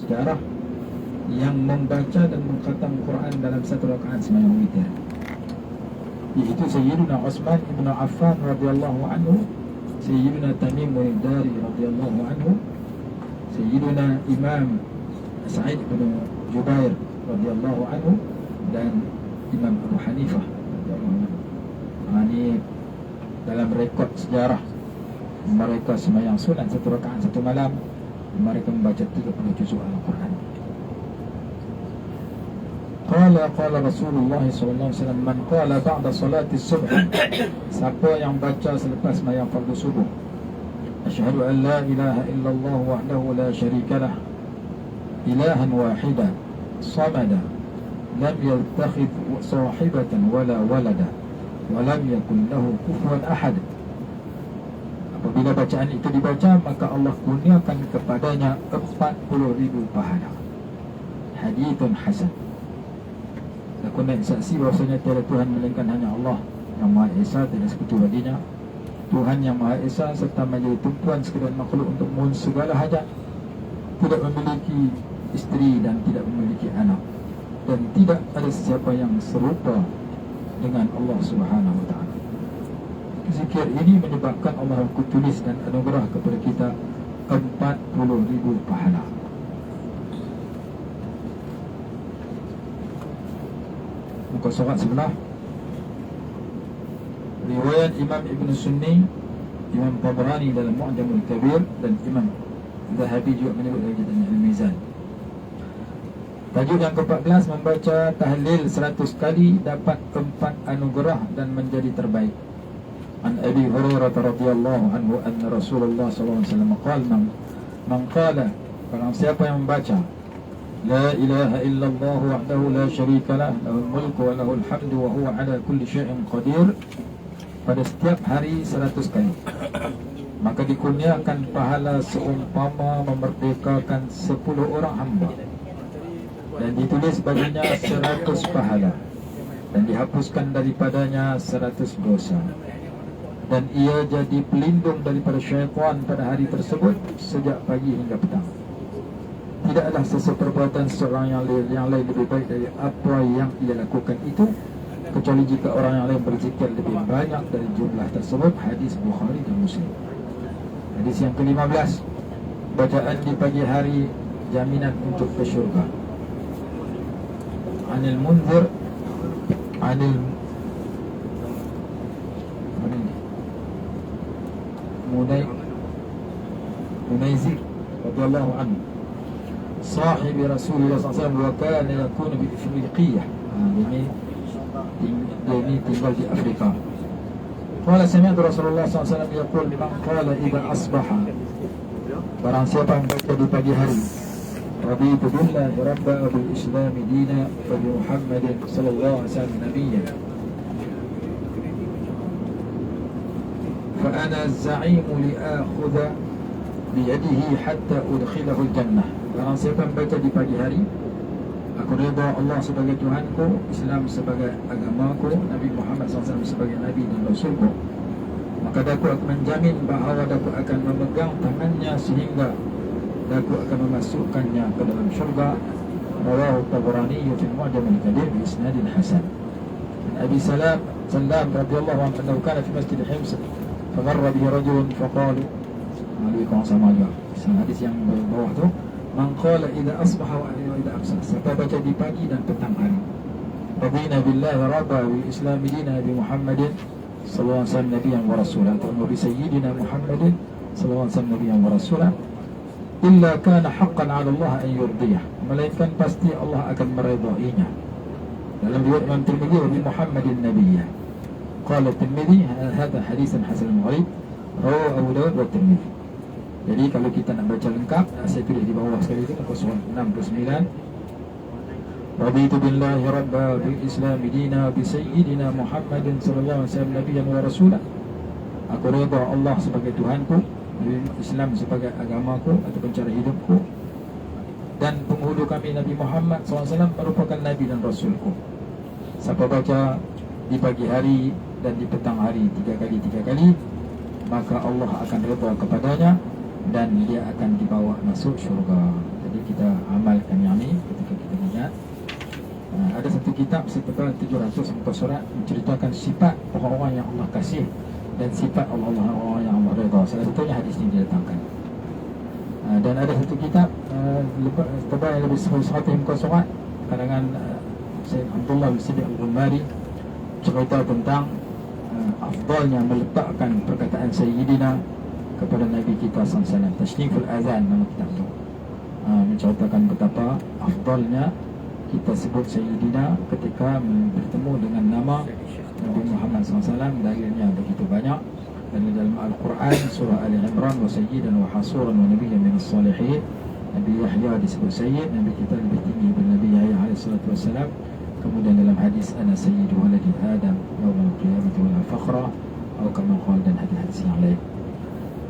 sejarah yang membaca dan mengkhatam Quran dalam satu rakaat sembahyang witir. Iaitu Sayyidina Utsman bin Affan radhiyallahu anhu, Sayyidina Tamim bin Dari radhiyallahu anhu, Sayyidina Imam Sa'id bin Jubair radhiyallahu anhu dan Imam Abu Hanifah radhiyallahu anhu. Ha, ini dalam rekod sejarah mereka sembahyang sunat satu rakaat satu malam mereka membaca 30 juzuk Al-Quran. Qala qala Rasulullah sallallahu alaihi wasallam man qala ba'da salati subh siapa yang baca selepas sembahyang fardu subuh asyhadu an la ilaha illallah wahdahu la syarika lah ilahan wahida samada lam yattakhidh sahibatan wala walada wa lam yakul lahu kufuwan ahad Apabila bacaan itu dibaca Maka Allah kurniakan kepadanya 40 ribu pahala. Hadithun Hasan. Aku naik saksi bahasanya Tiada Tuhan melainkan hanya Allah Yang Maha Esa tidak sekutu baginya. Tuhan yang Maha Esa serta menjadi tumpuan sekalian makhluk untuk mohon segala hajat. Tidak memiliki isteri dan tidak memiliki anak. Dan tidak ada sesiapa yang serupa dengan Allah Subhanahu Taala zikir ini menyebabkan Allah tulis dan anugerah kepada kita 40 ribu pahala. Muka surat sebelah. Riwayat Imam Ibn Sunni Imam Tabrani dalam Mu'jamul Kabir Dan Imam Zahabi juga menyebut lagi dalam Al-Mizan. Tajuk yang ke-14 membaca tahlil 100 kali dapat keempat anugerah dan menjadi terbaik. عن أبي هريرة رضي الله عنه أن رسول الله صلى الله عليه وسلم قال من, من قال Barang siapa yang membaca La ilaha illallah wahdahu la syarika lah Lahul mulku wa lahul hamdu wa huwa ala kulli syai'in qadir Pada setiap hari seratus kali Maka dikurniakan pahala seumpama memerdekakan sepuluh orang hamba Dan ditulis baginya seratus pahala Dan dihapuskan daripadanya seratus dosa dan ia jadi pelindung daripada syaitan pada hari tersebut sejak pagi hingga petang. Tidaklah sesuatu perbuatan seorang yang lain, yang lain lebih baik dari apa yang ia lakukan itu kecuali jika orang yang lain berzikir lebih banyak dari jumlah tersebut hadis Bukhari dan Muslim. Hadis yang ke-15 bacaan di pagi hari jaminan untuk ke syurga. Anil Munzir Anil مني منيزي رضي الله عنه صاحب رسول الله صلى الله عليه وسلم وكان يكون بإفريقية يعني tinggal di Afrika قال سمعت رسول الله صلى الله عليه وسلم يقول لمن قال إذا أصبح. Barang siapa yang baca di pagi hari رضيت بالله ربا وبالإسلام دينا وبمحمد صلى الله عليه وسلم نبيا فأنا الزعيم لآخذ بيده حتى أدخله الجنة Barang siapa membaca di pagi hari Aku reda Allah sebagai Tuhanku Islam sebagai agamaku Nabi Muhammad SAW sebagai Nabi dan Rasulku Maka daku akan menjamin bahawa daku akan memegang tangannya sehingga Daku akan memasukkannya ke dalam syurga Rawahu Tabrani Yufil Mu'jam al-Kadir Bi Isnadin Hasan Abi Salam Salam radhiyallahu anhu Kana fi masjid فمر به رجل فقال hadis yang bawah tu man qala asbaha wa idza amsa siapa baca di pagi dan petang hari. Rabbina billahi rabba wa islami dina bi Muhammadin sallallahu alaihi wasallam nabiyyan wa rasulah. Wa bi sayyidina Muhammadin sallallahu alaihi wasallam nabiyyan wa rasulah. Illa kana haqqan ala Allah an yurdiyah. Malaikat pasti Allah akan meridhoinya dalam riwayat Imam Tirmidhi Wa bi Muhammadin nabiyyan قال الترمذي هذا حديث حسن غريب رواه أبو داود والترمذي jadi kalau kita nak baca lengkap saya tulis di bawah sekali itu muka surat 69 Raditu billahi rabba bil islam dina bi sayyidina Muhammadin sallallahu alaihi wasallam nabiyyan wa rasulah Aku redha Allah sebagai Tuhanku Islam sebagai agamaku ataupun cara hidupku dan penghulu kami Nabi Muhammad SAW merupakan Nabi dan Rasulku Siapa baca di pagi hari dan di petang hari tiga kali tiga kali maka Allah akan reda kepadanya dan dia akan dibawa masuk syurga. Jadi kita amalkan yang ini ketika kita melihat uh, ada satu kitab setebal 700 muka surat menceritakan sifat orang-orang yang Allah kasih dan sifat Allah orang yang Allah reda. Salah satunya hadis ini didatangkan uh, dan ada satu kitab uh, setebal yang lebih 100 muka surat kadang-kadang Syed Abdullah Al-Sidik Al-Ghumari cerita tentang afdalnya meletakkan perkataan Sayyidina kepada Nabi kita SAW Tashniful Azan nama kitab itu uh, menceritakan betapa afdalnya kita sebut Sayyidina ketika bertemu dengan nama Nabi Muhammad SAW dalilnya begitu banyak. Dan dalam Al-Quran surah Ali Imran wa sayyidan wa hasuran wa nabiyyan min salihin Nabi Yahya disebut sayyid Nabi kita lebih tinggi daripada Nabi Yahya alaihi kemudian dalam hadis ana sayyidu waladi Adam yawmal qiyamah wal fakhra atau kama qala dan hadis-hadis yang lain.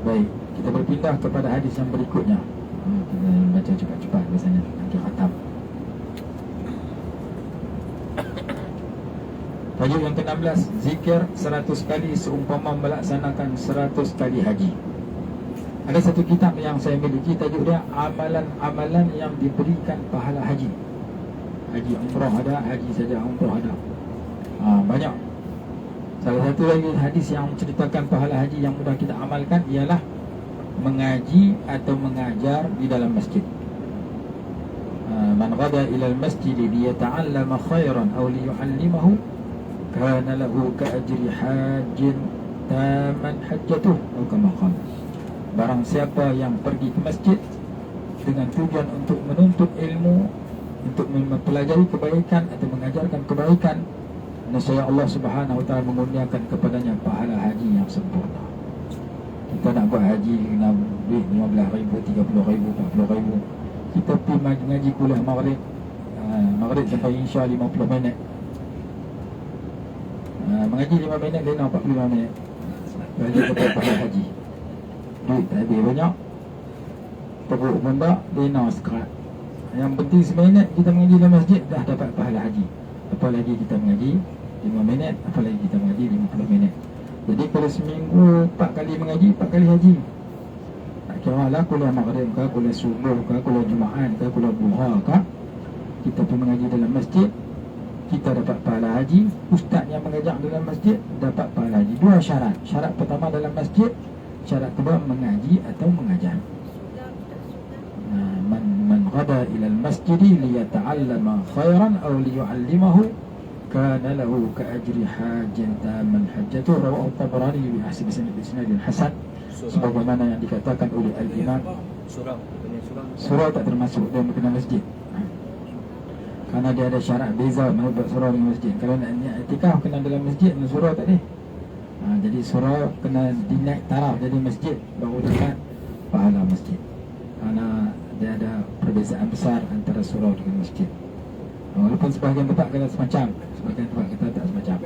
Baik kita berpindah kepada hadis yang berikutnya. Hmm, kita baca cepat-cepat biasanya nanti khatam Tajuk yang ke-16 Zikir 100 kali seumpama melaksanakan 100 kali haji. Ada satu kitab yang saya miliki Tajuk dia Amalan-amalan yang diberikan pahala haji Haji umrah ada, haji saja umrah ada. Ha, Banyak. Salah satu lagi hadis yang menceritakan pahala haji yang mudah kita amalkan Ialah Mengaji atau mengajar di dalam masjid. Ha, Man gada ilal masjid liyata'allama khairan Atau liyu'allimahu kana lahu ka ajri hajin taman hajjatuh atau kama qala. Barang siapa yang pergi ke masjid dengan tujuan untuk menuntut ilmu untuk mempelajari kebaikan atau mengajarkan kebaikan nescaya Allah Subhanahu wa taala mengurniakan kepadanya pahala haji yang sempurna. Kita nak buat haji nak duit 15000 30000 40000 kita pergi mengaji kuliah maghrib. Uh, maghrib sampai insya 50 minit. Ha, mengaji 5 minit nak 45 minit. Bagi kepada pahala haji. Duit tak habis banyak. Tak Dia nak sekerat Yang penting seminit kita mengaji dalam masjid Dah dapat pahala haji. Apa lagi kita mengaji? 5 minit Apa lagi kita mengaji? 50 minit. Jadi kalau seminggu 4 kali mengaji 4 kali haji. Tak kira lah kuliah maghrib ke Kuliah subuh ke Kuliah jumaat ke Kuliah buha ke Kita pergi mengaji dalam masjid kita dapat pahala haji. Ustaz yang mengajar dalam masjid Dapat pahala haji. Dua syarat. Syarat pertama dalam masjid Syarat kedua mengaji atau mengajar Man man ghada ila al-masjid liyata'allama khairan aw liyu'allimahu kana lahu ka ajri hajjin tamman hajjatu rawahu tabrani bi hasbi sanad isnad hasan. Sebagaimana yang dikatakan oleh al-imam. Surah. Surah. Tak termasuk dalam kena masjid. Kerana dia ada syarat beza menurut surau dengan masjid. Kalau nak niat kena dalam masjid dan surau tak boleh ha, Jadi surau kena dinaik taraf jadi masjid. Baru dapat pahala masjid dia ada perbezaan besar antara surau dengan masjid. Walaupun sebahagian tempat kata semacam Sebahagian tempat kata tak semacam.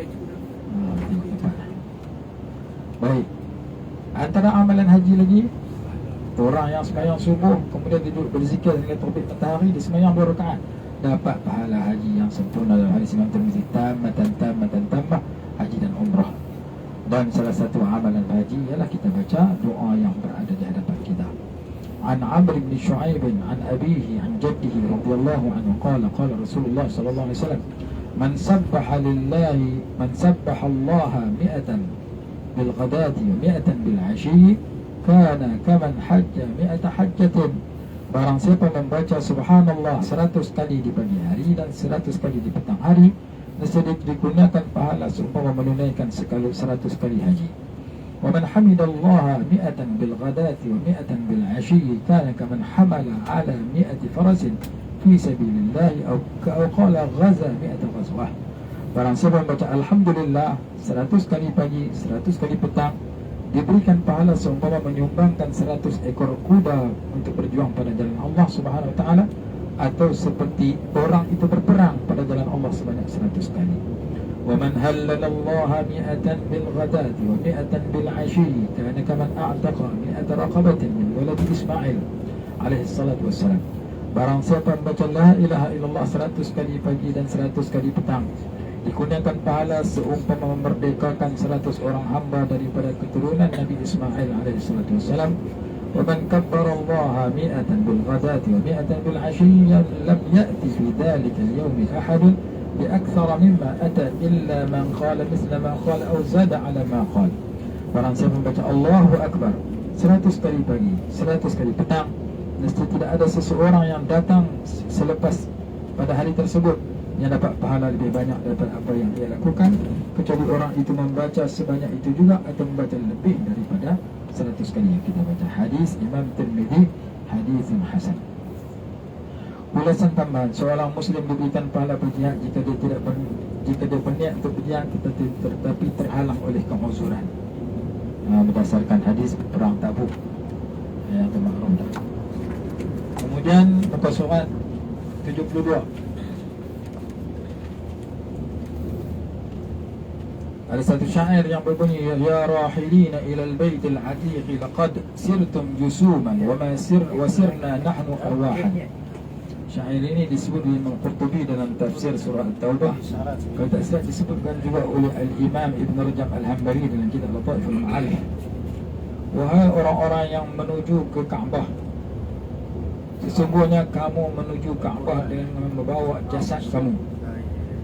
Ha, Baik. Antara amalan haji lagi Orang yang semayang subuh Kemudian duduk berzikir dengan terbit matahari Dia semayang dua rakaat dapat pahala haji yang sempurna dalam hadis Imam Tirmizi. Tamatan tamatan tambah haji dan umrah. Dan salah satu amalan haji ialah kita baca doa yang berada di kita عن عمرو بن شعيب عن أبيه عن جده رضي الله عنه قال قال رسول الله صلى الله عليه وسلم من سبح لله من سبح الله مئة بالغداة ومئة بالعشي كان كمن حج مئة حجة Barang siapa membaca subhanallah seratus kali di pagi hari dan seratus kali di petang hari Nescaya digunakan pahala seumpama menunaikan sekali seratus kali haji Man hamidallaha mi'atan bil ghadati wa mi'atan bil ashiyyi Kana kaman hamala ala mi'ati farasin fi sabilillahi Au qala ghaza mi'ata ghazwah Barang siapa membaca Alhamdulillah seratus kali pagi, seratus kali petang diberikan pahala seumpama menyumbangkan 100 ekor kuda untuk berjuang pada jalan Allah Subhanahu wa taala atau seperti orang itu berperang pada jalan Allah sebanyak 100 kali. Wa man halala Allah mi'atan bil ghadati wa mi'atan bil 'ashi kana kaman a'taqa mi'at raqabatin min walad Ismail alaihi salatu wassalam. Barang siapa membaca la ilaha illallah 100 kali pagi dan 100 kali petang dikurniakan pahala seumpama memerdekakan seratus orang hamba daripada keturunan Nabi Ismail alaihi salatu wasalam wa man kabbara Allah mi'atan bil ghadati wa mi'atan bil 'ashiyyi lam ya'ti fi dhalika al-yawm ahad بأكثر مما أتى إلا من قال مثل ما قال أو زاد على ما قال Barang siapa membaca Allahu Akbar Seratus kali pagi Seratus kali petang Mesti tidak ada seseorang yang datang Selepas pada hari tersebut Yang dapat pahala lebih banyak Daripada apa yang dia lakukan Kecuali orang itu membaca sebanyak itu juga Atau membaca lebih daripada Seratus kali yang kita baca Hadis Imam Tirmidhi Hadis yang Hasan Ulasan tambahan Seorang Muslim diberikan pahala berjihad Jika dia tidak ber, jika dia berniat untuk berjihad Tetapi terhalang oleh kemuzuran uh, berdasarkan hadis perang Tabuk yang termaklum dah. Kemudian muka surat 72. Ada satu syair yang berbunyi ya rahilina ila al-bait al-atiq laqad sirtum jusuman wa sirna nahnu arwahan. Syair ini disebut di Imam Qurtubi dalam tafsir surah At-Taubah. Kalau tak silap disebutkan juga oleh Al-Imam Ibn Rajab Al-Hambari dalam kitab Lataif Al-Ma'alih. Wahai orang-orang yang menuju ke Kaabah. Sesungguhnya kamu menuju Kaabah dengan membawa jasad kamu.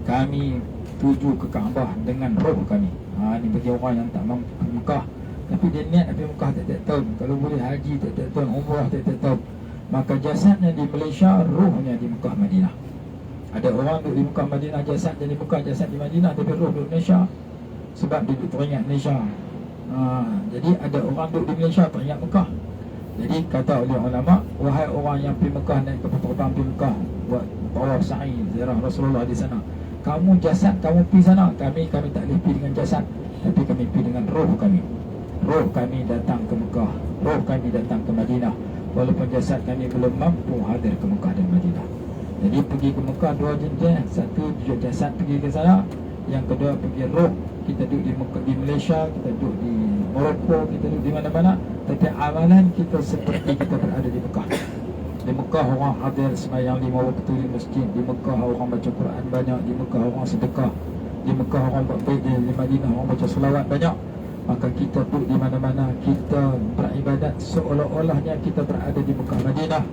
Kami tuju ke Kaabah dengan roh kami. Ha, ini bagi orang yang tak mampu Mekah. Tapi dia niat pergi Mekah tak-tak tahun. Kalau boleh haji tak-tak tahun. Umrah tak-tak tahun. Maka jasadnya di Malaysia, ruhnya di Mekah Madinah. Ada orang duduk di Mekah Madinah, jasad jadi Mekah, jasad di Madinah, tapi ruh di Malaysia. Sebab dia teringat Malaysia. Ha, jadi ada orang duduk di Malaysia teringat Mekah. Jadi kata oleh ulama, wahai orang yang pergi Mekah naik ke petang pergi Mekah buat tawaf sa'i ziarah Rasulullah di sana. Kamu jasad, kamu pergi sana. Kami kami tak boleh pergi dengan jasad, tapi kami pergi dengan roh kami. Roh kami datang ke Mekah, roh kami datang ke Madinah walaupun jasad kami belum mampu hadir ke Mekah dan Madinah. Jadi pergi ke Mekah dua jenjang, satu jasad pergi ke sana, yang kedua pergi roh. Kita duduk di Mekah, di Malaysia, kita duduk di Morocco, kita duduk di mana-mana, tapi amalan kita seperti kita berada di Mekah. Di Mekah orang hadir semayang lima waktu di masjid, di Mekah orang baca Quran banyak, di Mekah orang sedekah, di Mekah orang buat di Madinah orang baca selawat banyak maka kita pun di mana-mana kita beribadat seolah-olahnya kita berada di Mekah Madinah.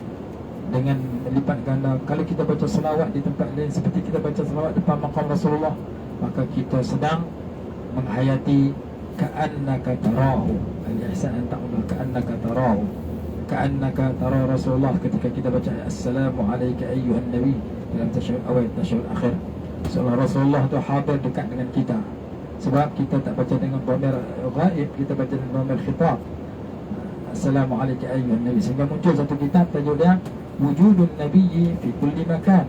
Dengan melipat ganda kalau kita baca selawat di tempat lain seperti kita baca selawat depan makam Rasulullah maka kita sedang menghayati ka'annaka tarahu. Al-ihsan an ta'budu ka'annaka tarahu. Ka'annaka tara Rasulullah ketika kita baca assalamu alayka ayyuhan nabi dalam tasyahud awal tasyahud akhir. Seolah Rasulullah tu hadir dekat dengan kita sebab kita tak baca dengan dhamir ghaib kita baca dengan dhamir khitab. Assalamualaikum ayuhan Nabi. Sehingga muncul satu kitab tajuk dia Wujudun Nabi fi kulli makan.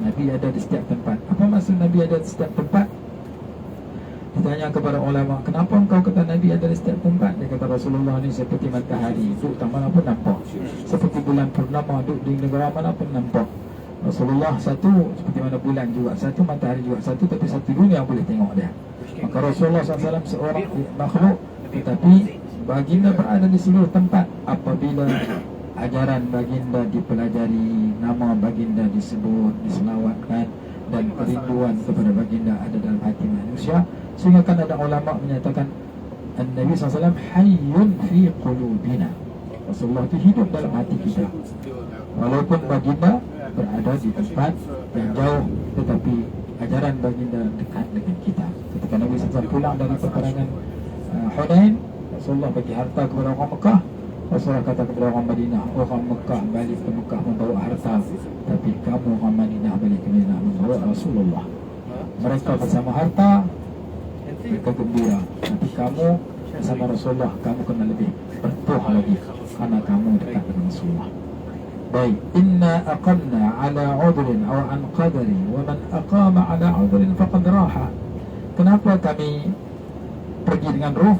Nabi ada di setiap tempat. Apa maksud Nabi ada di setiap tempat? Ditanya kepada ulama Kenapa engkau kata Nabi ada di setiap tempat? Dia kata Rasulullah ni seperti matahari Duduk mana pun nampak. Seperti bulan purnama Duduk di negara mana pun nampak. Rasulullah satu seperti mana bulan juga. Satu matahari juga Satu tapi satu dunia boleh tengok dia Maka Rasulullah SAW seorang makhluk Tetapi baginda berada di seluruh tempat Apabila ajaran baginda dipelajari Nama baginda disebut, diselawatkan Dan kerinduan kepada baginda ada dalam hati manusia Sehingga kan ada ulama menyatakan Nabi SAW hayyun fi qulubina. Rasulullah itu hidup dalam hati kita. Walaupun baginda berada di tempat yang jauh Tetapi ajaran baginda dekat dengan kita Ketika Nabi SAW pulang dari peperangan uh, Hunain Rasulullah bagi harta kepada orang Mekah. Rasulullah kata kepada orang Madinah Orang Mekah balik ke Mekah membawa harta Tapi kamu orang Madinah balik ke Madinah membawa Rasulullah. Mereka bersama harta Mereka gembira Tapi kamu bersama Rasulullah Kamu kena lebih bertuah lagi. Karena kamu dekat dengan Rasulullah. Baik, inna aqamna ala udrin aw an qadari wa man aqama ala udrin faqad raha. Kenapa kami pergi dengan roh?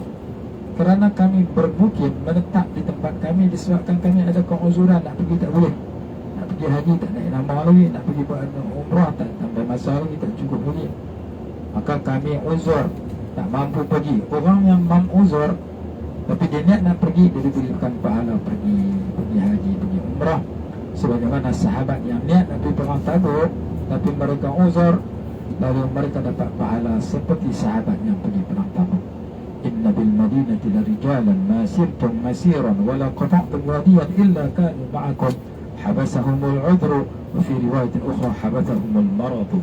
Kerana kami bermukim menetap di tempat kami disebabkan kami ada keuzuran nak pergi tak boleh. Nak pergi haji tak naik nama lagi, nak pergi buat umrah tak tambah masa lagi tak cukup lagi. Maka kami uzur tak mampu pergi. Orang yang mampu uzur tapi dia niat nak pergi dia diberikan pahala pergi pergi haji pergi umrah sebagaimana sahabat yang niat Nabi perang tabuk tapi mereka uzur lalu mereka dapat pahala seperti sahabat yang pergi perang tabuk inna bil madinati la rijalan ma sirtum masiran wa la qata'tum wadiyan illa kanu ma'akum. Habasahumul udru wa fi riwayat ukhra habasahumul maradu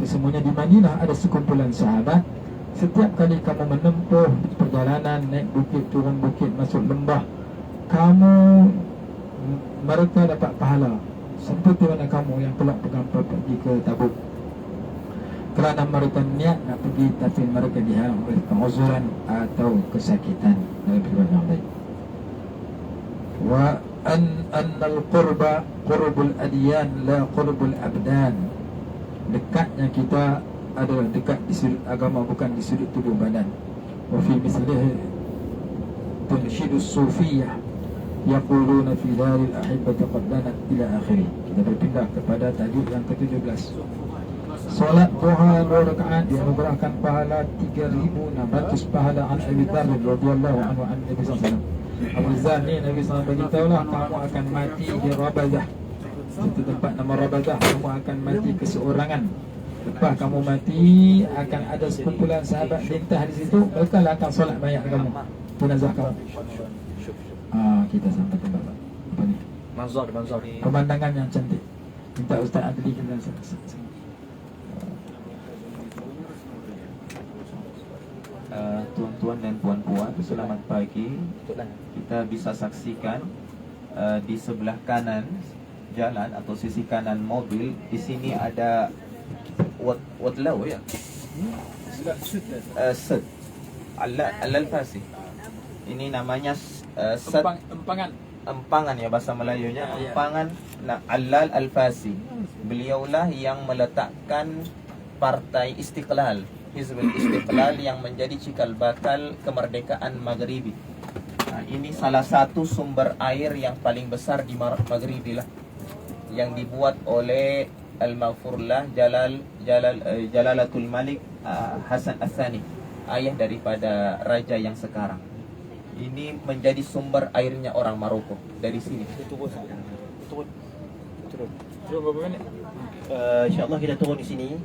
Sesungguhnya di Madinah ada sekumpulan sahabat. Setiap kali kamu menempuh perjalanan Naik bukit, turun bukit, masuk lembah Kamu Mereka dapat pahala. Seperti mana kamu yang telah pegang pergi ke tabuk Kerana mereka niat nak pergi Tapi mereka dihalang oleh penguzuran Atau kesakitan Dari perbuatan yang baik Wa an annal qurba qurbul adyan la qurbul abdan. Dekatnya kita adalah dekat di sudut agama bukan di sudut tubuh badan. Wa fi mislihi tunshidu sufiyah yaquluna fi daril ahibbati qad danat ila akhirih. Kita berpindah kepada tajuk yang ke-17 Solat duha dua rakaat dianugerahkan pahala 3600 pahala an Abi Dzar radhiyallahu anhu an Nabi sallallahu alaihi wasallam. Abu Dzar ni Nabi sallallahu alaihi wasallam lah kamu akan mati di Rabazah. Itu tempat nama Rabazah kamu akan mati keseorangan. Lepas kamu mati akan ada sekumpulan sahabat lintah di situ mereka lah akan solat mayat kamu. Jenazah kamu. Ah kita sampai tempat apa ni? Manzar, manzar. Pemandangan yang cantik. Minta Ustaz Adli kita Uh, tuan-tuan dan puan-puan, selamat pagi. Lah. Kita bisa saksikan uh, di sebelah kanan jalan atau sisi kanan mobil di sini ada wat watlaw ya. Uh, set. Al al fasi. Ini namanya uh, set Empang, empangan. empangan ya bahasa Melayunya Ya, ya. empangan nah, Alal Al-Fasi beliaulah yang meletakkan partai Istiqlal Hizbul Istiqlal yang menjadi cikal bakal kemerdekaan Maghribi nah, ini salah satu sumber air yang paling besar di Maghribi lah yang dibuat oleh Al-Maghfurlah Jalal Jalal eh, Jalalatul Malik ah, Hasan Asani ayah daripada raja yang sekarang ini menjadi sumber airnya orang Maroko dari sini. Turun. Turun. Turun. Uh, InsyaAllah kita turun di sini.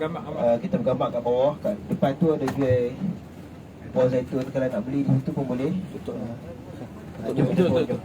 Gambar, gambar. Uh, kita bergambar kat bawah. Kat depan tu ada jual buah zaitun. Kalau nak beli di situ pun boleh. Tutup. Uh, jom, kita turun, jom.